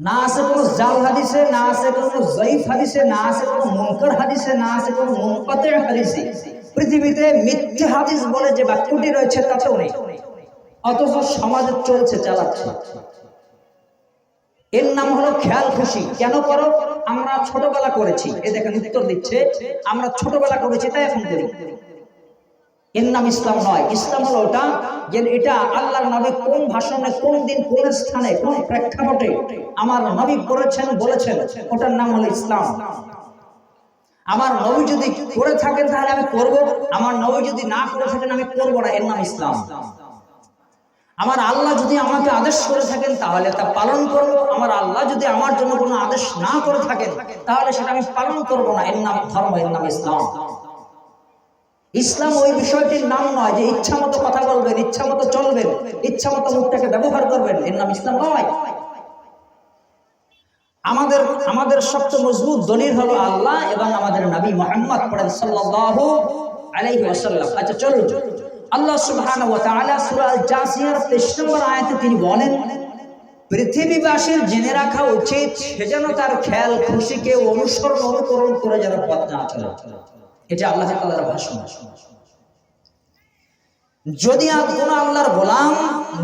না আছে কোনো জাল হাদিসে, না আছে কোনো জয়ীফ হাদিসে, না আছে কোনো মুনকার হাদিসে, না আছে কোনো মুনকাতের হাদিসে। পৃথিবীতে মিথ্যে হাদিস বলে যে বাক্যটি রয়েছে, তাতেও নেই। অথচ সমাজে চলছে, চালাচ্ছে। এর নাম হলো খেয়াল খুশি। কেন করো? আমরা ছোটবেলা করেছি। এ দেখেন উত্তর দিচ্ছে, আমরা ছোটবেলা করেছি, তাই এখন করি। এর নাম ইসলাম নয়। ইসলাম হলো ওটা যে এটা আল্লাহর নবী কোন ভাষণে, কোন দিন, কোন স্থানে, কোন প্রেক্ষাপটে আমার নবী করেছেন, বলেছেন, ওটার নাম হলো ইসলাম। আমার নবী যদি করে থাকেন তাহলে আমি করব, আমার নবী যদি না করে থাকেন আমি করব না, এর নাম ইসলাম। আমার আল্লাহ যদি আমাকে আদেশ করে থাকেন তাহলে তা পালন করব, আমার আল্লাহ যদি আমার জন্য কোনো আদেশ না করে থাকেন তাহলে সেটা আমি পালন করব না, এর নাম ধর্ম, এর নাম ইসলাম। ইসলাম ওই বিষয়টির নাম নয় যে ইচ্ছা মতো কথা বলবেন ইচ্ছা মতো চলবেন ইচ্ছা মতো মুখটাকে ব্যবহার করবেন। এর নাম ইসলাম নয়। আমাদের আমাদের সবচেয়ে মজবুত দলিল হলো আল্লাহ এবং আমাদের নবী মোহাম্মদ পড়েন সাল্লাল্লাহু আলাইহি ওয়াসাল্লাম। আচ্ছা চলুন। আল্লাহ সুবহানাহু ওয়া তাআলা সূরা আল জাসিয়ার 23 নম্বর আয়াতে তিনি বলেন, পৃথিবীবাসীর জেনে রাখা উচিত সে যেন তার খেয়াল, খুশিকে অনুসরণ, অনুকরণ করে যেন পথ না চলে। এটা আল্লাহ তাআলার ভাষণ। যদি কোন আল্লাহর গোলাম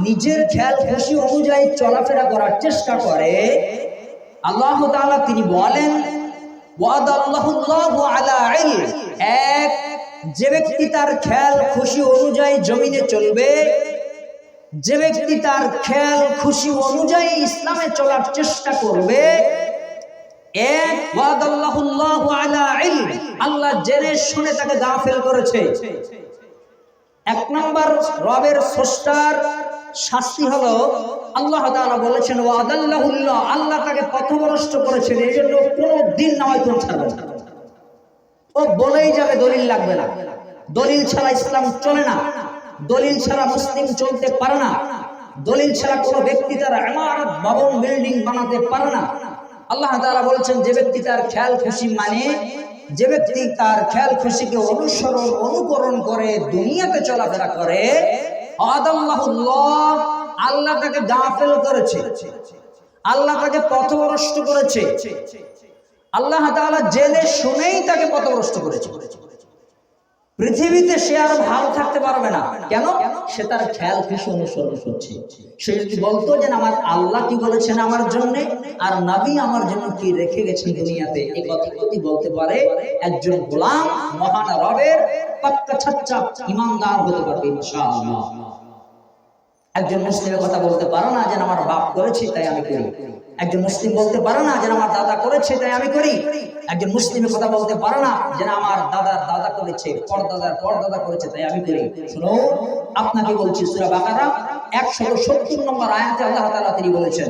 নিজের খেয়াল খুশি অনুযায়ী চলাফেরা করার চেষ্টা করে, আল্লাহ তিনি বলেন এক, যে ব্যক্তি তার খেয়াল খুশি অনুযায়ী জমিনে চলবে, যে ব্যক্তি তার খেয়াল খুশি অনুযায়ী ইসলামে চলার চেষ্টা করবে আল্লাহ জেনে শুনে তাকে গাফেল করেছে। এক নম্বর রবের স্রষ্টার শাস্তি হলো, আল্লাহ বলেছেন আল্লাহ তাকে পথভ্রষ্ট করেছেন এই জন্য কোনো দিন নামাজ ও বলেই যাবে, দলিল লাগবে না। দলিল ছাড়া ইসলাম চলে না। দলিল ছাড়া মুসলিম চলতে পারে না। দলিল ছাড়া কোনো ব্যক্তি তার ইমারত ভবন, বিল্ডিং বানাতে পারে না। আল্লাহ তালা বলেছেন, যে ব্যক্তি তার খেয়াল খুশি মানে যে ব্যক্তি তার খেয়াল খুশিকে অনুসরণ, অনুকরণ করে, দুনিয়াতে চলাফেরা করে আল্লাহ তাকে গাফেল করেছে। আল্লাহ তাকে পথভ্রষ্ট করেছে। আল্লাহ তালা জেনে শুনেই তাকে পথভ্রষ্ট করেছে। পৃথিবীতে সে আর ভালো থাকতে পারবে না। কেন? সে তার খেয়াল খুশি অনুসরণ করছে। সে যদি বলতো যে, আমার আল্লাহ কি বলেছেন আমার জন্য? আর নবী আমার জন্য কি রেখে গেছেন দুনিয়াতে? এই কথা যদি বলতে পারে একজন গোলাম, মহান রবের পাক্কা ছাচ্চা, ইমানদার হতে পারবে একজন মুসলিমের কথা বলতে পারো না যেন আমার বাপ করেছি, তাই আমি করি। একজন মুসলিম বলতে পারো না যেন আমার দাদা করেছে তাই আমি করি একজন মুসলিমের কথা বলতে পারো না যেন আমার দাদার দাদা করেছে পরদাদার পরদাদা করেছে তাই আমি করি শুনো আপনাকে বলছি সূরা বাকারা 170 নম্বর আয়াতে আল্লাহ তাআলা তিনি বলেছেন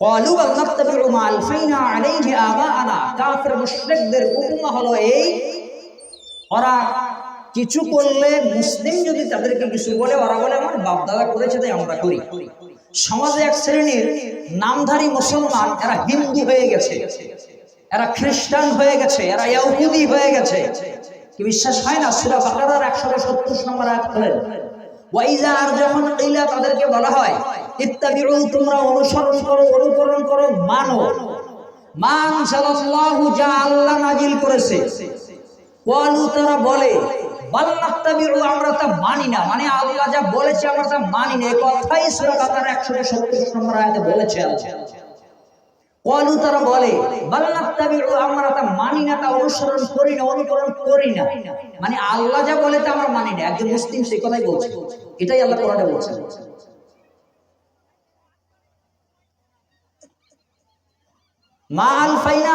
قالوا بل نتبع ما الفينا عليه آباءنا কাফির মুশরিকদের উপমা হলো এই ওরা কিছু করলে মুসলিম যদি তাদেরকে কিছু বলে ওরা বলে আমার বাপ দাদা করেছে তাই আমরা করি সমাজে এক শ্রেণির নামধারী মুসলমান, এরা হিন্দু হয়ে গেছে। এরা খ্রিস্টান হয়ে গেছে, এরা ইহুদি হয়ে গেছে। কি বিশ্বাস হয় না? সূরা বাকারার 170 নম্বর আয়াত খোলেন ওয়াইজা আর যখন ইলা তাদেরকে বলা হয়, ইত্তাবিউ তোমরা অনুসরণ করো, অনুকরণ করো, মানো। মান সাল্লাল্লাহু যা আল্লাহ নাজিল করেছে। ওয়ালু তারা বলে মানি না। মানে আল্লাহ যা আমরা মানি না। এই কথাই সূরা বাকারা 170 নম্বর আয়াতে বলেছে আল্লাহ। তারা বলে তা আমরা মানি না। একজন মুসলিম সেই কথাই বলছে। এটাই আল্লাহ কোরআনে বলছে। মা আলফাইনা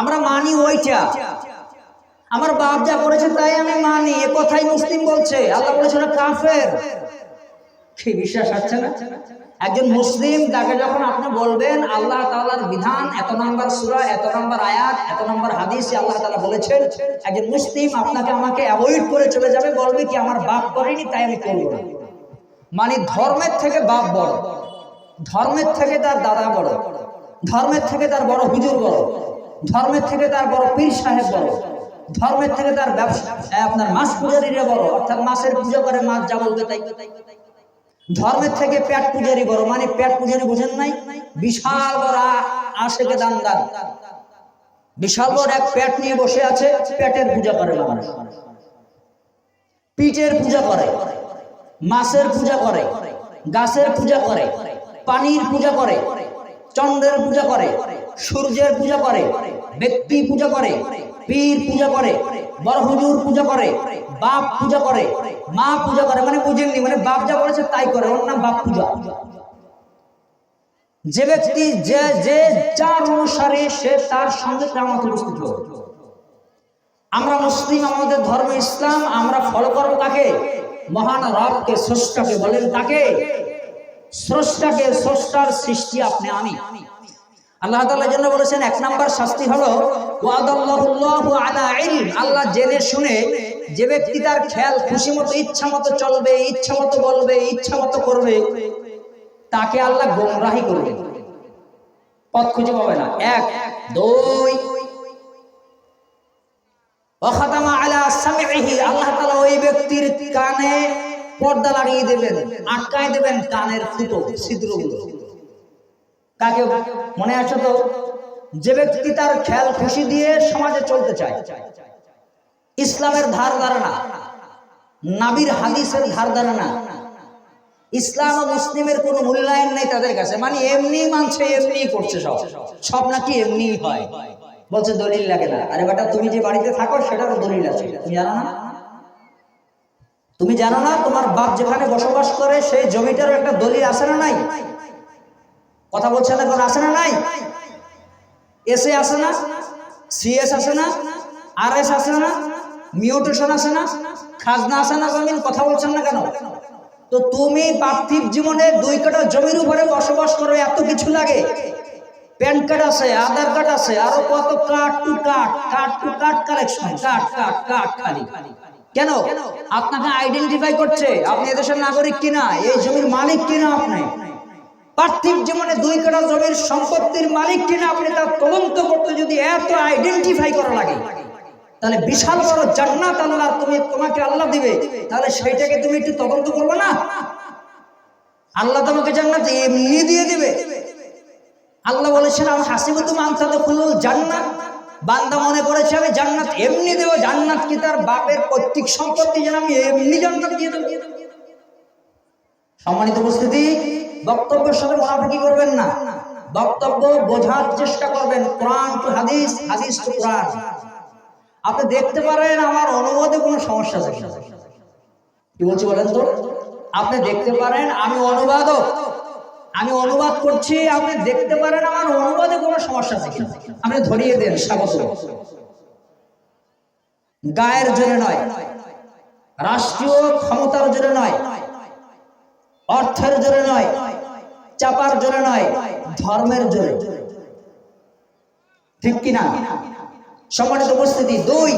আমরা মানি ওইটা। আমার বাপ যা করেছে তাই আমি মানি। এ কথাই মুসলিম বলছে। আল্লাহ বলেছে ওরা কাফের। কি বিশ্বাস হচ্ছে না? একজন মুসলিম তাকে যখন আপনি বলবেন, আল্লাহ তালার বিধান, এত নম্বর সুরা, এত নম্বর আয়াত, এত নম্বর হাদিস আল্লাহ তাআলা বলেছেন, একজন মুসলিম আপনাকে আমাকে অ্যাভয়েড করে চলে যাবে, বলবে কি আমার বাপ করেনি, তাই আমি করব না। মানে ধর্মের থেকে বাপ বড়। ধর্মের থেকে তার দাদা বড়। ধর্মের থেকে তার বড় হুজুর বড়। ধর্মের থেকে তার বড় পীর সাহেব বড়। ধর্মের থেকে তার ব্যবসা আপনার মাছ পূজারীরা বড়, অর্থাৎ মাছের পূজা করে মাছ যা বলতে তাই। ধর্মের থেকে পেট পূজারি বড় মানে পেট পূজারি বুঝেন নাই? বিশাল বড় আশেকে দান দান বিশাল বড় এক পেট নিয়ে বসে আছে, পেটের পূজা করে মানুষ। পিঠের পূজা করে, মাছের পূজা করে, গাছের পূজা করে, পানির পূজা করে, চন্দ্রের পূজা করে, সূর্যের পূজা করে, ব্যক্তি পূজা করে পীর পূজা করে, বড় হুজুর পূজা করে, বাপ পূজা করে, মা পূজা করে মানে বুঝেননি মানে বাপ যা বলেছে তাই করে, ওর নাম বাপ পূজা। যে ব্যক্তি যে যে যার অনুসারে সে তার সঙ্গে কেমন উপস্থিত আমরা মুসলিম, আমাদের ধর্ম ইসলাম, আমরা ফলো করব কাকে? মহান রবকে, স্রষ্টাকে। বলেন তাকে স্রষ্টাকে, স্রষ্টার সৃষ্টি আপনি, আমি। আল্লাহ তাআলার জন্য বলেছেন, এক নাম্বার শাস্তি হলো আল্লাহ জেনে শুনে যে ব্যক্তি তার খেয়াল খুশি মতো, ইচ্ছা মতো চলবে, ইচ্ছা মতো বলবে, ইচ্ছা মতো করবে, তাকে আল্লাহ গোমরাহি করবে। পথ খুঁজে পাবে না। এক, দুই আল্লাহ তাআলা ওই ব্যক্তির কানে পর্দা লাগিয়ে দেবেন আটকায় দেবেন কানের ফুটো, ছিদ্রগুলো। কাকে মনে আছে তো? যে ব্যক্তি তার খেয়াল খুশি দিয়ে সমাজে চলতে চায়। ইসলামের ধার ধারণা নাবির হাদিসের ধার ধারণা ইসলাম ও মুসলিমের কোনো মূল্যায়ন নেই তাদের কাছে। মানে এমনি মানছে, এমনি করছে সব। সব নাকি এমনি হয়। বলছে, দলিল লাগে না। আরে বেটা, তুমি যে বাড়িতে থাকো, সেটারও দলিল আছে। তুমি জানো না? তুমি জানো না, তোমার বাপ যেখানে বসবাস করে, সেই জমিটারও একটা দলিল আছে না নাই? কথা বলছে না, কোনো আছে না নাই? এসে আসে না সিএস আসে না আর এস আসে না মিউটেশন আসে না, খাজনা আসে না জমিন কথা বলছেন না কেন? তো তুমি পার্থিব জীবনে দুই কাটা জমির উপরে বসবাস করো, এত কিছু লাগে। প্যান কার্ড আছে, আধার কার্ড আছে, আরও কত card to card card to card collection card card card খালি। কেন? আপনাকে আইডেন্টিফাই করছে, আপনি এদেশের নাগরিক কিনা, এই জমির মালিক কিনা আপনি? পার্থিব জীবনে দুই কাটা জমির সম্পত্তির মালিক কিনা আপনি তার তদন্ত করতে যদি এত আইডেন্টিফাই করা লাগে, তাহলে বিশাল বড় জান্নাত আল্লাহ তুমি, তোমাকে আল্লাহ দিবে। তাহলে সেইটাকে তুমি একটু তদন্ত করবে না? আল্লাহ তোমাকে জান্নাত এমনি দিয়ে দিবে। আল্লাহ বলেছেন, আমি হাসিব তুমি আনসাদ খুলুল জান্নাত। বান্দা মনে করেছে, আমি জান্নাত এমনি দেবো, জান্নাত কি তার বাপের পৈতৃক সম্পত্তি যেন আমি এমনি জান্নাত দিয়ে দেবো? সম্মানিত উপস্থিতি বক্তব্যের সাথে মুনাফিকি করবেন না? বক্তব্য বোঝার চেষ্টা করবেন। কোরআন টু হাদিস হাদিস টু কোরআন। আপনি দেখতে পারেন আমার অনুবাদে কোনো সমস্যা আছে। কি বলছি বলেন তো? আপনি দেখতে পারেন আমি অনুবাদক। আমি অনুবাদ করছি, আপনি দেখতে পারেন আমার অনুবাদে কোনো সমস্যা আছে। আপনি ধরিয়ে দেন, স্বাগত। গায়ের জোরে নয়, রাষ্ট্রীয় ক্ষমতার জোরে নয়, অর্থের জোরে নয় চাপার জোরে নয়, ধর্মের জোরে। ঠিক কিনা? সম্মানিত উপস্থিতি, দুই,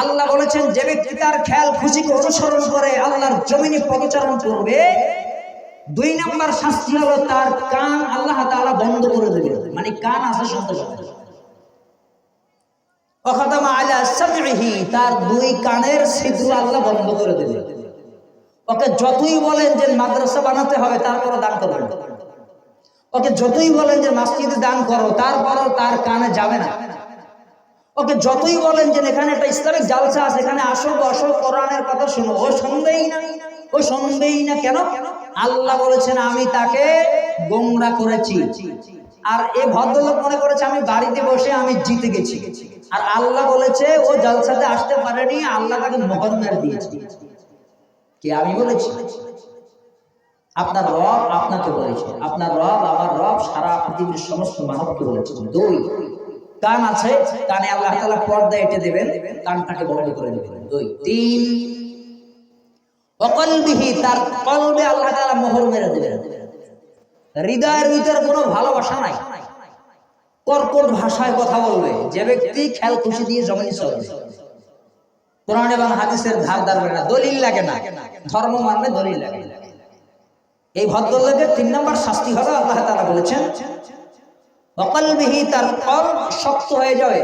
আল্লাহ বলেছেন, যে ব্যক্তি তার খেয়াল, খুশিকে অনুসরণ করে আল্লাহর জমিনে পদচারণ করবে, দুই নাম্বার শাস্তি হলো তার কান আল্লাহ তাআলা বন্ধ করে দেবে। মানে কান শুনতে পাবে অখাতামা তার দুই কানের ছিদ্র আল্লাহ বন্ধ করে দেবে। ওকে যতই বলেন যে মাদ্রাসা বানাতে হবে, তারপরে দান করবেন। ওকে যতই বলেন যে মসজিদে দান করো, তারপরও তার কানে যাবে না। ওকে যতই বলেন যে এখানে একটা ইসলামিক জালসা আছে, এখানে আসল অসল কোরআনের কথা শুনো, ও শুনবেই না। ও শুনবেই না কেন? আল্লাহ বলেছেন, আমি তাকে গোমরা করেছি। আর এ ভদ্রলোক মনে করেছে, আমি বাড়িতে বসে আমি জিতে গেছি। আর আল্লাহ বলেছে, ও জলসাতে আসতে পারেনি, আল্লাহ তাকে মোহর মেরে দিয়েছে। কে আমি বলেছি? আপনার রব আপনাকে বলেছে, আপনার রব, আমার রব সারা পৃথিবীর সমস্ত মানবকে বলেছে দুই, কান আছে, কানে আল্লাহ তাআলা পর্দা এঁটে দেবেন, কানটাকে বন্ধ করে দেবেন, দুই, তিন অকলবিহি তার কলবে আল্লাহ তাআলা মোহর মেরে দেবেন, হৃদয়ের ভিতরে কোনো ভালোবাসা নাই, কর্কট ভাষায় কথা বলবে, যে ব্যক্তি খেয়াল খুশি দিয়ে জমিনে চলবে কোরআন এবং হাদিসের ধার ধারবে না, দলিল লাগে না, ধর্ম মানলে দলিল লাগে না। এই ভদ্রলোকের তিন নম্বর শাস্তি হবে আল্লাহ তাআলা বলেছেন অকলবিহি তার কল শক্ত হয়ে যাবে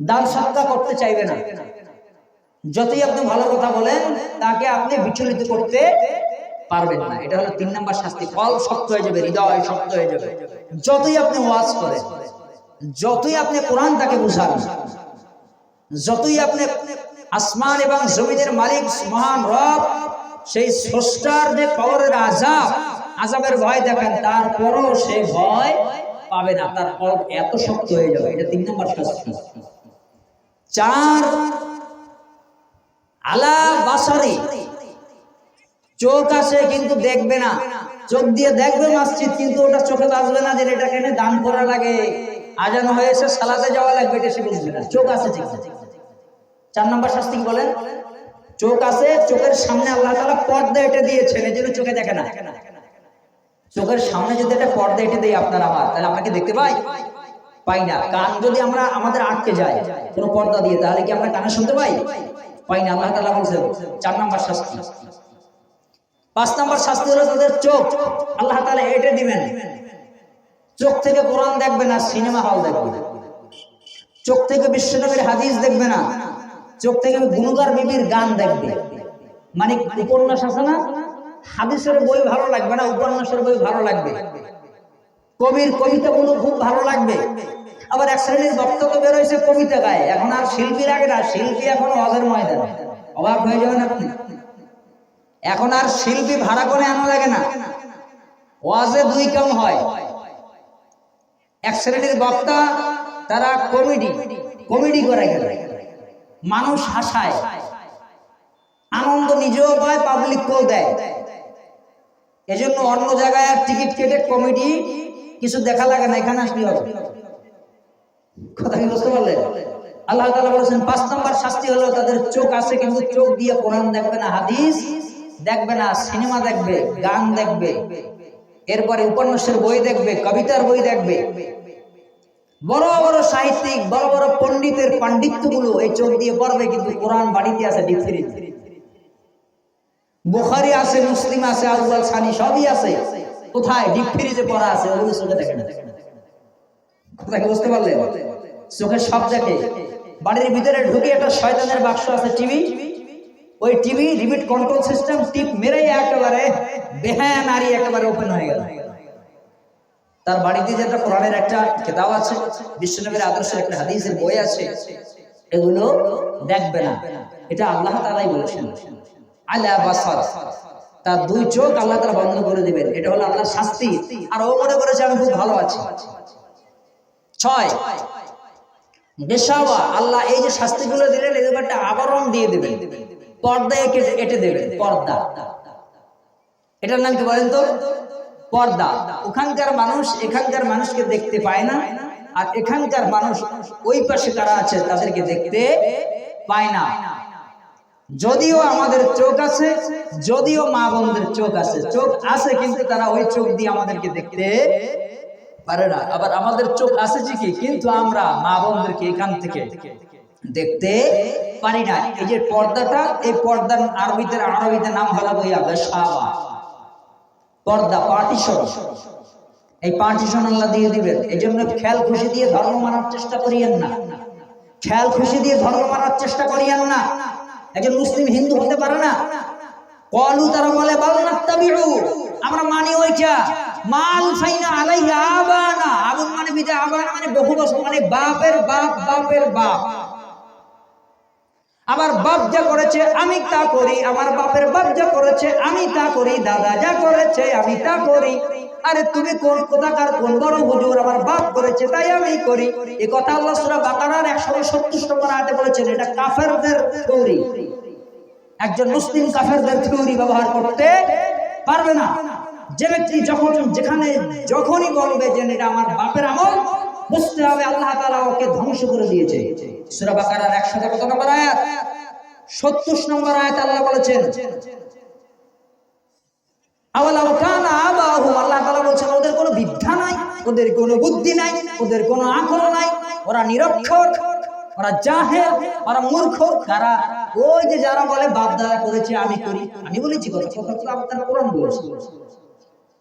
দান সত্তা করতে চাইবে না। যতই আপনি ভালো কথা বলেন, তাকে আপনি বিচলিত করতে পারবেন না। এটা হলো তিন নম্বর শাস্তি। ফল শক্ত হয়ে যাবে, হৃদয় শক্ত হয়ে যাবে। যতই আপনি ওয়াজ করেন, যতই আপনি কোরআন তাকে বুঝান, যতই আপনি আসমান এবং জমিনের মালিক, মহান রব সেই স্রষ্টার যে কবরের আজাব আজাবের ভয় দেখেন, তারপরও সে ভয় পাবে না, তার কলব এত শক্ত হয়ে যাবে। এটা তিন নম্বর শাস্তি চার, আলা বাসারি, চোখ আছে কিন্তু দেখবে না। চোখ দিয়ে দেখবে মসজিদ, কিন্তু ওটা চোখে বাজবে না যে এটা কেন দান করা লাগে। আজান হয়েছে, সালাতে যাওয়া লাগবে, এটা সে বুঝবে না। চোখ আছে চার নম্বর শাস্তি বলেন? চোখ আছে, চোখের সামনে আল্লাহ তাআলা পর্দা এটে দিয়েছেন, এই জন্য চোখে দেখে না। চোখের সামনে যদি একটা পর্দা এটে দেয় আপনার আমার, তাহলে আপনাকে দেখতে পাই? পাই না। কান যদি আমরা আমাদের আটকে যায়, কোনো পর্দা দিয়ে, তাহলে কি আমরা কানে শুনতে পাই? পাই না, আল্লাহ তাআলা বলছেন, চার নম্বর শাস্তি। পাঁচ নম্বর শাস্তি হলো তাদের চোখ। আল্লাহ তাআলা এটে দিবেন। চোখ থেকে কোরআন দেখবে না, সিনেমা হল দেখবে চোখ থেকে বিশ্বনবীর হাদিস দেখবে না। চোখ থেকে গুণগার বিবির গান দেখবে। মানে উপন্যাস আছে না? হাদিসের বই ভালো লাগবে না, উপন্যাসের বই ভালো লাগবে। কবির কবিতাগুলো খুব ভালো লাগবে। আবার এক শ্রেণির বক্তব্য বের হয়েছে কবিতা গায়ে। এখন আর শিল্পী লাগে না, শিল্পী এখন অজের ময়দান। অবাক হয়ে যাবেন আপনি। এখন আর শিল্পী ভাড়া করে আনা লাগে না। ওয়াজে দুই কাম হয়। এক শ্রেণির বক্তা, তারা কমেডি কমেডি করে গেল। মানুষ হাসায়। আনন্দ নিজেও পায় পাবলিককেও দেয়। এজন্য অন্য জায়গায় টিকিট কেটে কমেডি কিছু দেখা লাগে না, এখানে আসলে হবে। কথা কি বুঝতে পারলেন আল্লাহ তাআলা বলেছেন, পাঁচ নম্বর শাস্তি হলো তাদের চোখ আছে কিন্তু চোখ দিয়ে কোরআন দেখবে না, হাদিস দেখবে না, সিনেমা দেখবে, গান দেখবে, এরপরে উপন্যাসের বই দেখবে, কবিতার বই দেখবে বড় বড় সাহিত্যিক, বড় বড় পণ্ডিতের পাণ্ডিত্যগুলো এই চোখ দিয়ে পড়বে, কিন্তু কোরআন বাড়িতে আছে বুখারি আছে, মুসলিম আছে আউয়াল সানি সবই আছে। কোথায়? ডিপ ফ্রিজে পড়া আছে, ওগুলো চোখে দেখে না। বুঝতে পারলে? চোখে সব দেখে। বাড়ির ভিতরে ঢুকে একটা শয়তানের বাক্স আছে, টিভি। ওই টিভি রিমিট কন্ট্রোল সিস্টেম টিপ মেরে একেবারে বেহান আরি একেবারে ওপেন হয়ে গেল। তার বাড়িতে যে একটা কোরআনের একটা কেতাব আছে, বিশ্বনবীর আদর্শের একটা হাদিসের বই আছে, এগুলো দেখবে না। এটা আল্লাহ তাআলাই বলেছেন। আলা বাসার। তার দুই চোখ আল্লাহ তাআলা বন্ধ করে দিবেন। এটা হলো আল্লাহর শাস্তি। আর ও মনে করেছে, আমি খুব ভালো আছি। ছয়, বেশাওয়া। আল্লাহ এই যে শাস্তিগুলো দিলেন এই একটা আবরণ দিয়ে দেবেন। পর্দায় কেটে এটে দেবেন। পর্দা। এটার নাম কি বলেন তো? পর্দা। ওখানকার মানুষ এখানকার মানুষকে দেখতে পায় না। আর এখানকার মানুষ ওই পাশে কারা আছে, তাদেরকে দেখতে পায় না। যদিও আমাদের চোখ আছে, যদিও মা বোনদের চোখ আছে। চোখ আছে কিন্তু তারা ওই চোখ দিয়ে আমাদেরকে দেখতে পারে না। আবার আমাদের চোখ আছে ঠিকই, কিন্তু আমরা মা বোনদেরকে এখান থেকে দেখতে পারি না। এই যে পর্দাটা, এই পর্দার আরবিতে আরবিতে নাম হলো বইয়া বেশাবা পর্দা, পার্টিশন। এই পার্টিশন আল্লাহ দিয়ে দিবেন। এই জন্য খেয়াল খুশি দিয়ে ধর্ম মানার চেষ্টা করিয়েন না। খেয়াল খুশি দিয়ে ধর্ম মানার চেষ্টা করিয়েন না। একজন মুসলিম হিন্দু হতে পারে না। কলু তারা বলে, বালনাত্তাবিউ, আমরা মানি ওইটা। মাল ফাইনা আলাইহি আবানা। আবুন মানে বিদা আবানা মানে বহু বছর মানে বাপের বাপ বাপের বাপ। আমার বাপ যা করেছে, আমি তা করি। আমার বাপের বাপ যা করেছে, আমি তা করি। দাদা যা করেছে, আমি তা করি। আরে তুমি কোন কোথাকার, কোন বড় হুজুর? আমার বাপ করেছে, তাই আমি করি। এই কথা আল্লাহ সূরা বাকারার 137 নম্বর আয়াতে বলেছেন, এটা কাফেরদের থিওরি। একজন মুসলিম কাফেরদের থিওরি ব্যবহার করতে পারবে না। যে ব্যক্তি যখন, যেখানে যখনই বলবে যে, এটা আমার বাপের আমল, বুঝতে হবে আল্লাহ তালা ওকে ধ্বংস করে দিয়েছে। সূরা বাকারার 100 কত নম্বর আয়াত? নম্বর আয়াত আল্লাহ বলেছেন ওদের কোনো বিদ্যা নাই, ওদের কোনো বুদ্ধি নাই, ওদের কোনো আকল নাই, ওরা নিরক্ষর, ওরা জাহেল, ওরা মূর্খ। ওই যে যারা বলে, বাপ দাদা করেছে, আমি করি, আমি বলেছি আপনার কোরআন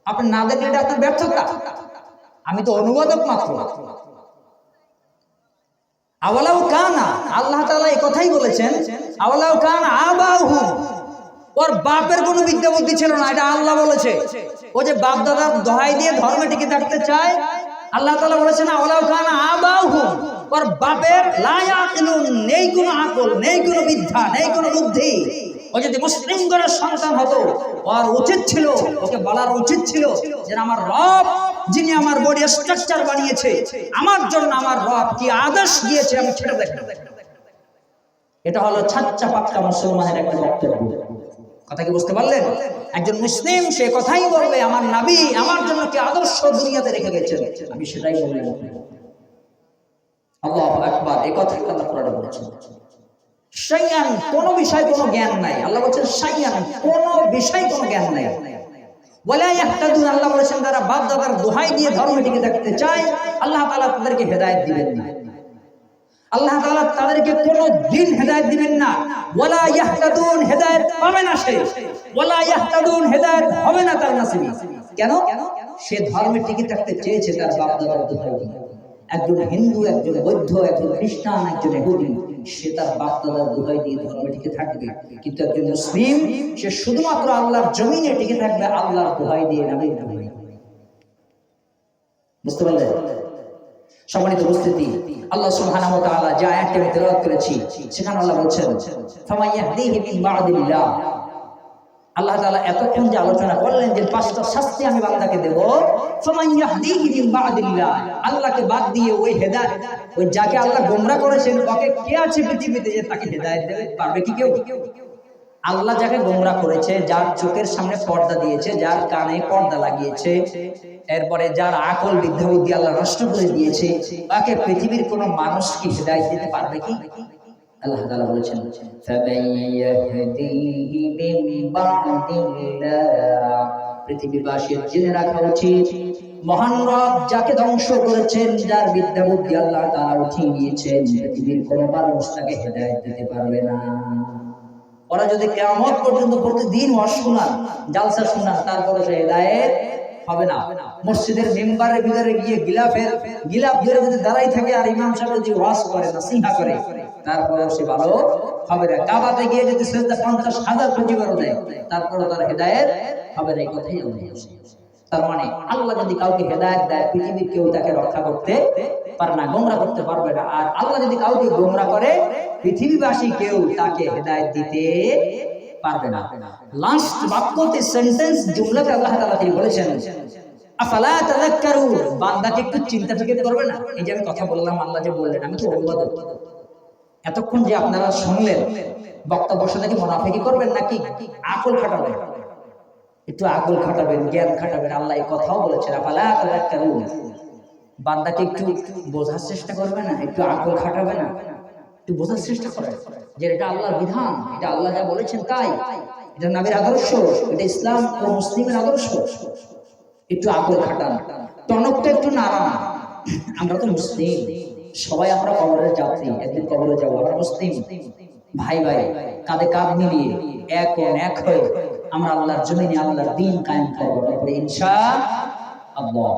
আপনি না দেখলে এটা আপনার ব্যর্থতা। আমি তো অনুবাদক মাত্র। আওয়ালাউ কানা, আল্লাহ তাআলা এই কথাই বলেছেন, আওয়ালাউ কান আবাহু ওর বাপের কোনো বিদ্যা বুদ্ধি ছিল না, এটা আল্লাহ বলেছে। ও যে বাপ দাদার দহাই দিয়ে ধর্মে টিকে থাকতে চায়, আল্লাহ তাআলা বলেছেন আওয়ালাউ কানা আবাহু ওর বাপের লা ইয়াকিলুন নেই কোনো আকল, নেই কোনো বিদ্যা, নেই কোনো বুদ্ধি। ও যদি মুসলিম ঘরের সন্তান হতো, ওর উচিত ছিল, ওকে বলার উচিত ছিল যে আমার রব যিনি আমার বডি স্ট্রাকচার বানিয়েছে, আমার জন্য আমার রব কি আদেশ দিয়েছে আমি সেটা দেখতে এটা হলো ছাচ্চা পাক্কা মুসলমানের একটা বক্তব্য। কথা কি বুঝতে পারলেন? একজন মুসলিম, সে কথাই বলবে, আমার নাবি আমার জন্য কি আদর্শ দুনিয়াতে রেখে গেছেন? আমি সেটাই বলব আল্লাহ আকবার এই কথাই আল্লাহ কোরআনে বলেছেন। সাইয়ান, কোন বিষয় কোনো জ্ঞান নাই। আল্লাহ বলছেন, সাইয়ান, কোন বিষয় কোনো জ্ঞান নাই। আল্লাহ বলেছেন যারা বাপ দাদার দোহাই দিয়ে চায়। আল্লাহ তাদেরকে দিবেন না। আল্লাহ তাদেরকে দিন দিবেন না। সে। তার ধর্মে তার একজন হিন্দু, একজন বৌদ্ধ, একজন খ্রিস্টান, একজন সে তার বাপ দাদার দোহাই দিয়ে ধর্মে টিকে থাকবে। কিন্তু একজন মুসলিম, সে শুধুমাত্র আল্লাহর জমিনে টিকে থাকবে, আল্লাহর দোহাই দিয়ে নামে নামে। বুঝতে পারলেন? সম্মানিত উপস্থিতি, আল্লাহ সুবহানাহু ওয়া তাআলা যা আয়াতটি আমি তেলাওয়াত করেছি, সেখানে আল্লাহ বলছেন ফামাইয়াহদিহি মিন বা'দিল্লাহ আল্লাহ তাআলা এতক্ষণ যে আলোচনা করলেন যে পাঁচটা শাস্তি আমি বান্দাকে দেব আল্লাহকে বাদ দিয়ে ওই হেদায়েত, ওই যাকে আল্লাহ গোমরা করেছেন, ওকে কে আছে পৃথিবীতে যে তাকে হেদায়েত দেবে, পারবে কি কেউ? আল্লাহ যাকে গোমরা করেছে, যার চোখের সামনে পর্দা দিয়েছে, যার কানে পর্দা লাগিয়েছে, এরপরে যার আকল বিদ্যা বুদ্ধি আল্লাহ নষ্ট করে দিয়েছে, তাকে পৃথিবীর কোনো মানুষ কি হৃদায়ত দিতে পারবে কি? আল্লাহ বলেছেন জেনে রাখা উচিত, মহান রব যাকে ধ্বংস করেছেন, যার বিদ্যা বুদ্ধি আল্লাহ তাআলা উঠিয়ে নিয়েছেন, পৃথিবীর মানুষ তাকে হেদায়েত দিতে পারবে না। ওরা যদি কেমন পর্যন্ত প্রতিদিন ওয়াজ জালসা শুনা তারপরে সে হবে না। মসজিদের মেম্বারের ভিতরে গিয়ে গিলাফের গিলাফ ধরে যদি দাঁড়াই থাকে আর ইমাম সাহেব যদি ওয়াজ করে না সিংহা করে সে ভালো হবে না। কাবাতে গিয়ে যদি পঞ্চাশ হাজার কোটি করে দেয় তারপরে তার হেদায়েত হবে না, এই কথাই তার মানে আল্লাহ যদি কাউকে হেদায়েত দেয়, পৃথিবীর কেউ তাকে রক্ষা করতে পারে না, গোমরা করতে পারবে না। আর আল্লাহ যদি কাউকে গোমরা করে, পৃথিবীবাসী কেউ তাকে হেদায়েত দিতে পারবে না। লাস্ট বাক্যতে সেন্টেন্স জুমলাতে আল্লাহ তাআলা তিনি বলেছেন, আফালা তাযাক্কারুন বান্দাকে একটু চিন্তা ফিকির করবে না? এই যে আমি কথা বললাম, আল্লাহ যে বললেন, আমি তো অনুবাদক? এতক্ষণ যে আপনারা শুনলেন, বক্তব্য শুনে কি মুনাফিকি করবেন নাকি আকল খাটাবেন? একটু আকল খাটাবেন, জ্ঞান খাটাবেন, আল্লাহ এই কথাও বলেছেন, আফালা তাযাক্কারুন বান্দাকে একটু বোঝার চেষ্টা করবে না? একটু আকল খাটাবে না? একটু বোঝার চেষ্টা করে যে এটা আল্লাহর বিধান, এটা আল্লাহ যা বলেছেন তাই। এটা নবীর আদর্শ, এটা ইসলাম ও মুসলিমের আদর্শ। একটু আকল খাটান, টনকটা একটু নাড়ান। আমরা তো মুসলিম, সবাই আমরা কবরের যাত্রী, একদিন কবরে যাব, আমরা মুসলিম। ভাই ভাই, কাঁধে কাঁধ মিলিয়ে, এক এক হয়ে আমরা আল্লাহর জমিনে, আল্লাহর দিন কায়েম করব, তারপরে ইনশা আল্লাহ।